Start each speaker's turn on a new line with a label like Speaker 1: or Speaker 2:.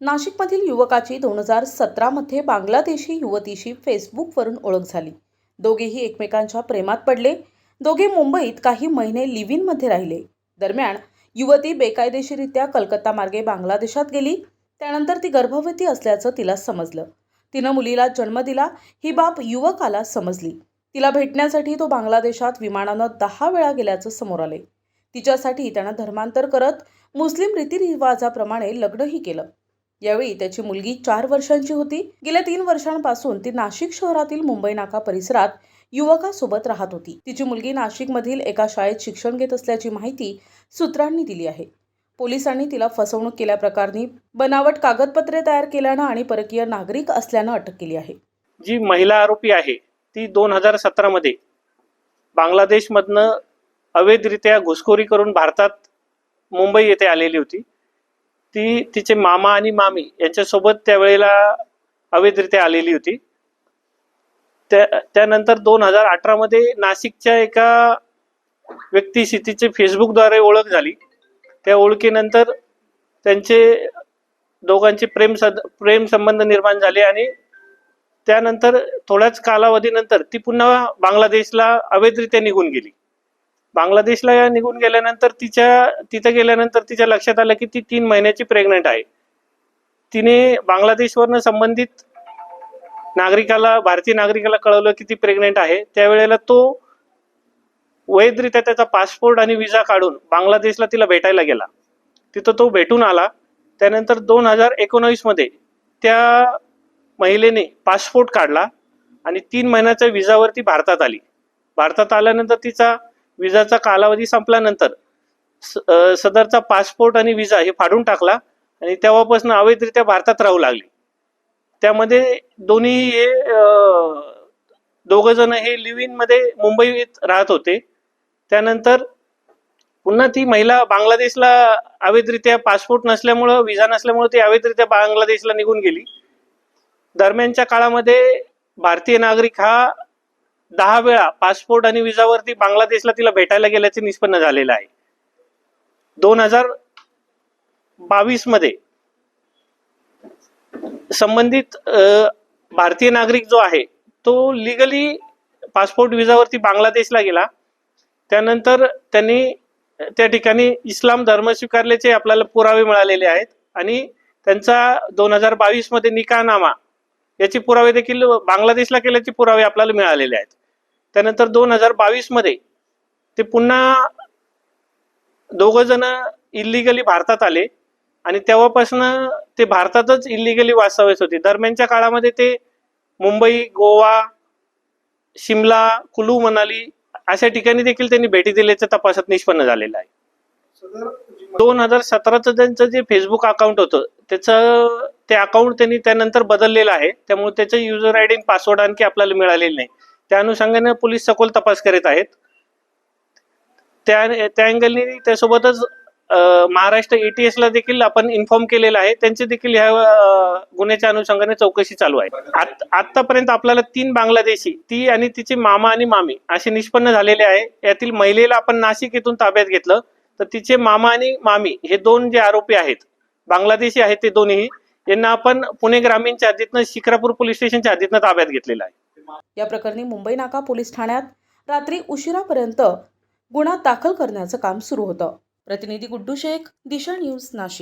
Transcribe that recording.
Speaker 1: नाशिकमधील युवकाची दोन हजार सतरामध्ये बांगलादेशी युवतीशी फेसबुकवरून ओळख झाली. दोघेही एकमेकांच्या प्रेमात पडले. दोघे मुंबईत काही महिने लिव्ह इनमध्ये राहिले. दरम्यान युवती बेकायदेशीरित्या कलकत्ता मार्गे बांगलादेशात गेली. त्यानंतर ती गर्भवती असल्याचं तिला समजलं. तिनं मुलीला जन्म दिला. ही बाब युवकाला समजली. तिला भेटण्यासाठी तो बांगलादेशात विमानानं दहा वेळा गेल्याचं समोर आले. तिच्यासाठी त्यानं धर्मांतर करत मुस्लिम रीतिरिवाजाप्रमाणे लग्नही केलं. यावेळी त्याची मुलगी चार वर्षांची होती. गेल्या तीन वर्षांपासून ती नाशिक शहरातील मुंबई नाका परिसरात युवकासोबत राहत होती. तिची मुलगी नाशिकमधील एका शाळेत शिक्षण घेत असल्याची माहिती सूत्रांनी दिली आहे. पोलिसांनी तिला फसवणूक केल्याप्रकरणी बनावट कागदपत्रे तयार केल्यानं आणि परकीय नागरिक असल्यानं अटक केली आहे.
Speaker 2: जी महिला आरोपी आहे ती दोन हजार सतरामध्ये बांगलादेशमधनं अवैधरित्या घुसखोरी करून भारतात मुंबई येथे आलेली होती. ती तिचे मामा आणि मामी यांच्यासोबत त्यावेळेला अवैधरित्या आलेली होती. त्या त्यानंतर दोन हजार अठरामध्ये नाशिकच्या एका व्यक्तीशी तिचे फेसबुकद्वारे ओळख झाली. त्या ओळखीनंतर त्यांचे दोघांचे प्रेम सद प्रेम संबंध निर्माण झाले आणि त्यानंतर थोड्याच कालावधीनंतर ती पुन्हा बांगलादेशला अवैधरित्या निघून गेली. बांगलादेशला या निघून गेल्यानंतर तिच्या तिथं गेल्यानंतर तिच्या लक्षात आलं की ती तीन महिन्याची प्रेग्नंट आहे. तिने बांगलादेशवरनं संबंधित नागरिकाला भारतीय नागरिकाला कळवलं की ती प्रेग्नेंट आहे. त्यावेळेला तो वैधरित्या त्याचा पासपोर्ट आणि विजा काढून बांगलादेशला तिला भेटायला गेला. तिथं तो भेटून आला. त्यानंतर दोन हजार एकोणावीसमध्ये त्या महिलेने पासपोर्ट काढला आणि तीन महिन्याच्या विजावरती भारतात आली. भारतात आल्यानंतर तिचा विजाचा कालावधी संपल्यानंतर स- सदरचा पासपोर्ट आणि विजा हे फाडून टाकला आणि तेव्हापासून अवैधरित्या भारतात राहू लागली. त्यामध्ये दोन्ही हे दोघं जण हे लिव्ह इनमध्ये मुंबईत राहत होते. त्यानंतर पुन्हा ती महिला बांगलादेशला अवैधरित्या पासपोर्ट नसल्यामुळं विजा नसल्यामुळं ती अवैधरित्या बांगलादेशला निघून गेली. दरम्यानच्या काळामध्ये भारतीय नागरिक हा दहा वेळा पासपोर्ट आणि विजावरती बांगलादेशला तिला भेटायला गेल्याचे निष्पन्न झालेलं आहे. दोन हजार बावीसमध्ये संबंधित भारतीय नागरिक जो आहे तो लिगली पासपोर्ट विजावरती बांगलादेशला गेला. त्यानंतर त्यांनी त्या ठिकाणी इस्लाम धर्म स्वीकारल्याचे आपल्याला पुरावे मिळालेले आहेत आणि त्यांचा दोन हजार बावीसमध्ये निकाहनामा याचे पुरावे देखील बांगलादेशला केल्याचे पुरावे आपल्याला मिळालेले आहेत. त्यानंतर दोन हजार बावीसमध्ये ते पुन्हा दोघ जण इलिगली भारतात आले. आणि तेव्हापासून ते भारतातच इलिगली वास्तव्यास होते. दरम्यानच्या काळामध्ये ते मुंबई गोवा शिमला कुलू मनाली अशा ठिकाणी देखील त्यांनी भेटी दिल्याच्या तपासात निष्पन्न झालेलं आहे. दोन हजार सतराचं त्यांचं जे फेसबुक अकाउंट होतं त्याचं ते अकाउंट त्यांनी त्यानंतर बदललेलं आहे. त्यामुळे त्याचं युजर आय डी पासवर्ड आणखी आपल्याला मिळालेलं नाही. त्या अनुषंगाने पोलीस सखोल तपास करीत आहेत. त्या त्या अँगलने त्यासोबतच महाराष्ट्र एटीएस ला देखील आपण इन्फॉर्म केलेलं आहे. त्यांची देखील ह्या गुन्ह्याच्या अनुषंगाने चौकशी चालू आहे. आतापर्यंत आपल्याला तीन बांगलादेशी ती आणि तिचे मामा आणि मामी असे निष्पन्न झालेले आहे. यातील महिलेला आपण नाशिक येथून ताब्यात घेतलं. तर तिचे मामा आणि मामी हे दोन जे आरोपी आहेत बांगलादेशी आहेत ते दोन्ही यांना आपण पुणे ग्रामीणच्या हद्दीतनं शिक्रापूर पोलीस स्टेशनच्या हद्दीतनं ताब्यात घेतलेलं आहे.
Speaker 1: या प्रकरणी मुंबई नाका पोलीस ठाण्यात रात्री उशिरापर्यंत गुन्हा दाखल करण्याचं काम सुरू होतं. प्रतिनिधी गुड्डू शेख दिशा न्यूज नाशिक.